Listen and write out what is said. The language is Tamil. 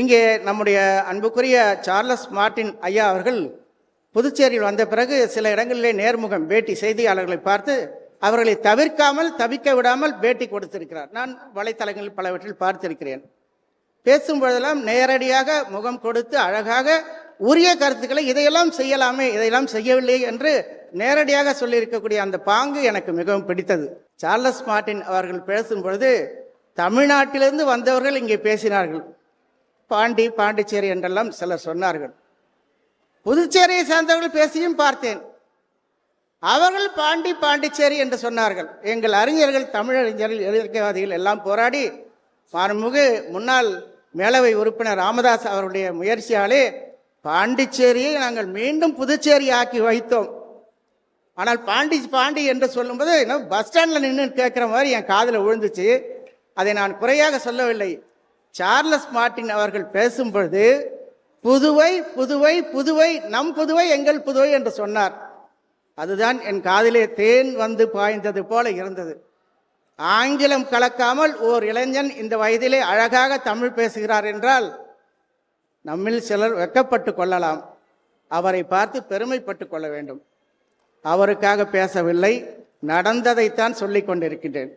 இங்கே நம்முடைய அன்புக்குரிய சார்லஸ் மார்ட்டின் ஐயா அவர்கள் புதுச்சேரியில் வந்த பிறகு சில இடங்களிலே நேர்முகம் பேட்டி செய்தியாளர்களை பார்த்து அவர்களை தவிர்க்காமல் தவிக்க விடாமல் பேட்டி கொடுத்திருக்கிறார். நான் வலைத்தளங்களில் பலவற்றில் பார்த்திருக்கிறேன். பேசும் பொழுதெல்லாம் நேரடியாக முகம் கொடுத்து அழகாக உரிய கருத்துக்களை இதையெல்லாம் செய்யலாமே இதையெல்லாம் செய்யவில்லை என்று நேரடியாக சொல்லியிருக்கக்கூடிய அந்த பாங்கு எனக்கு மிகவும் பிடித்தது. சார்லஸ் மார்ட்டின் அவர்கள் பேசும் பொழுது தமிழ்நாட்டிலிருந்து வந்தவர்கள் இங்கே பேசினார்கள். பாண்டி பாண்டிச்சேரி என்றெல்லாம் சிலர் சொன்னார்கள். புதுச்சேரியை சேர்ந்தவர்கள் பேசியும் பார்த்தேன். அவர்கள் பாண்டி பாண்டிச்சேரி என்று சொன்னார்கள். எங்கள் அறிஞர்கள் தமிழறிஞர்கள் இலக்கியவாதிகள் எல்லாம் போராடி மாண்புமிகு முன்னாள் மேலவை உறுப்பினர் ராமதாஸ் அவருடைய முயற்சியாலே பாண்டிச்சேரியை நாங்கள் மீண்டும் புதுச்சேரி ஆக்கி வைத்தோம். ஆனால் பாண்டி பாண்டி என்று சொல்லும்போது பஸ் ஸ்டாண்டில் நின்று கேட்குற மாதிரி என் காதில் விழுந்துச்சு. அதை நான் குறையாக சொல்லவில்லை. சார்லஸ் மார்ட்டின் அவர்கள் பேசும் பொழுது புதுவை புதுவை புதுவை நம் புதுவை எங்கள் புதுவை என்று சொன்னார். அதுதான் என் காதிலே தேன் வந்து பாய்ந்தது போல இருந்தது. ஆங்கிலம் கலக்காமல் ஓர் இளைஞன் இந்த வயதிலே அழகாக தமிழ் பேசுகிறார் என்றால் நம்மில் சிலர் வெட்கப்பட்டு கொள்ளலாம். அவரை பார்த்து பெருமைப்பட்டு கொள்ள வேண்டும். அவருக்காக பேசவில்லை நடந்ததைத்தான் சொல்லிக் கொண்டிருக்கின்றேன்.